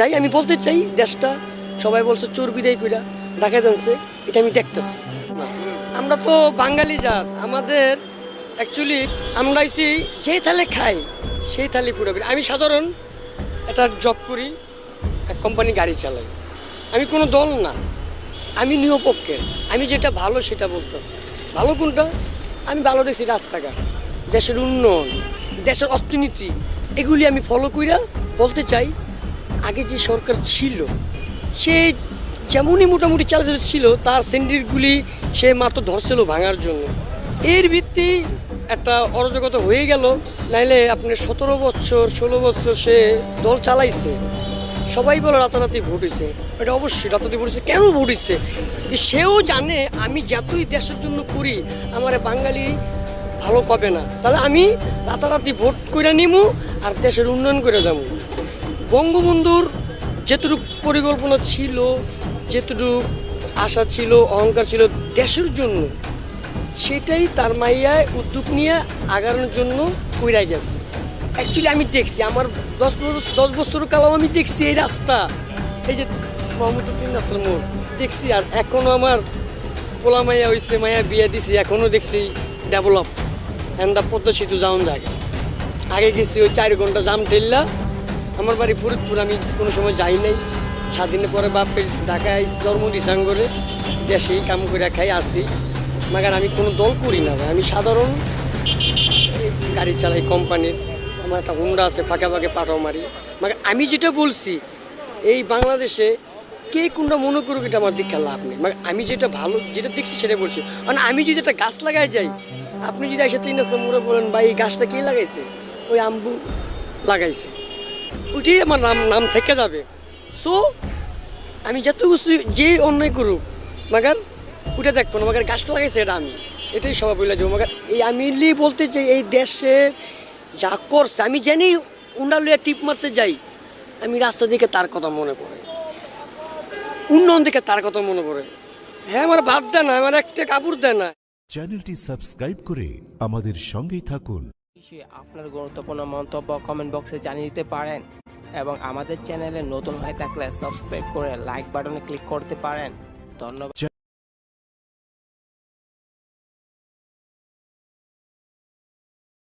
চাই, আমি বলতে চাই, দেশটা সবাই বলছে চোর বিদায় কইরা ঢাকা জানছে, এটা আমি দেখতেছি। আমরা তো বাঙালি জাত, আমাদের অ্যাকচুয়ালি আমরা এসি যেই থালে খাই, সেই থালি পুরোপুরি আমি সাধারণ একটা জব করি, এক কোম্পানি গাড়ি চালাই। আমি কোনো দল না, আমি নিরপক্ষের। আমি যেটা ভালো সেটা বলতেছি। ভালো কোনটা? আমি ভালো দেখছি রাস্তাঘাট, দেশের উন্নয়ন, দেশের অর্থনীতি, এগুলি আমি ফলো কইরা বলতে চাই আগে যে সরকার ছিল, সে যেমনই মোটামুটি চালাচালি ছিল, তার সেন্ডিরগুলি সে মাত্র ধরছিল ভাঙার জন্য। এর ভিত্তি একটা অরাজকতা হয়ে গেল, নাইলে আপনি সতেরো বছর, ষোলো বছর সে দল চালাইছে। সবাই বলে রাতারাতি ভোট হয়েছে এটা অবশ্যই রাতারাতি ভোট হয়েছে কেন ভোট হয়েছে সেও জানে আমি যতই দেশের জন্য করি, আমার বাঙালি ভালো পাবে না। তাহলে আমি রাতারাতি ভোট করে নিমু, আর দেশের উন্নয়ন করে যাব বঙ্গবন্ধুর যেটুকু পরিকল্পনা ছিল, যেটুকু আশা ছিল, অহংকার ছিল দেশের জন্য, সেটাই তার মাইয়ায় উদ্যোগ নিয়ে আগানোর জন্য কইরা গেছে। অ্যাকচুয়ালি আমি দেখছি, আমার দশ বছর দশ বছর কালাও আমি দেখছি এই রাস্তা। এই যে মোহাম্মদুদ্দিন মোড়, দেখছি। আর এখনও আমার পোলা মাইয়া হয়েছে মাইয়া বিয়ে দিছি এখনও দেখছি ডেভেলপ এন্ড দা পদ্মা সেতু যাওন জায়গা আগে গেছি ওই চার ঘণ্টা জাম ঠেললা আমার বাড়ি ফরিদপুর, আমি কোনো সময় যাই নাই। স্বাধীনের পরে বাপের ঢাকায় জন্ম দিসাং করে দেশে কাম করে খাই, আসি। মাগার আমি কোনো দল করি না আমি সাধারণ গাড়ি চালাই কোম্পানির আমার একটা হুন্ডা আছে, ফাঁকে ফাঁকে পাঠাও মারি। মানে আমি যেটা বলছি, এই বাংলাদেশে কে কোনটা মনে করুক, এটা আমার দীক্ষা লাভ নেই। মানে আমি যেটা ভালো, যেটা দেখছি সেটা বলছি। মানে আমি যদি একটা গাছ লাগাই যাই, আপনি যদি এসে তিন রাস্তা মোড়ে বলেন, ভাই, এই গাছটা কে লাগাইছে? ওই আম্বু লাগাইছে। ওইটাই আমার নাম নাম থেকে যাবে। সো আমি যত কিছু যে অন্যায় করুক, মাগার ওটা দেখব না, মাগার গাছটা লাগাইছে এটা আমি। এটাই সবাই বলে যাব, মাগার এই আমি বলতে চাই, এই দেশে যা করছে, আমি জানি উন্ডা লইয়া টিপ মারতে যাই, আমি রাস্তা দিকে তার কথা মনে পড়ে। উন্নয়ন দিকে তার কথা মনে পড়ে। হ্যাঁ আমার ভাত দেয় না, আমার একটা কাপড় দেয় না। চ্যানেলটি সাবস্ক্রাইব করে আমাদের সঙ্গেই থাকুন। বিষয়ে আপনার গুরুত্বপূর্ণ মন্তব্য কমেন্ট বক্সে জানিয়ে দিতে পারেন এবং আমাদের চ্যানেলে নতুন হয়ে থাকলে সাবস্ক্রাইব করে লাইক বাটনে ক্লিক করতে পারেন। ধন্যবাদ।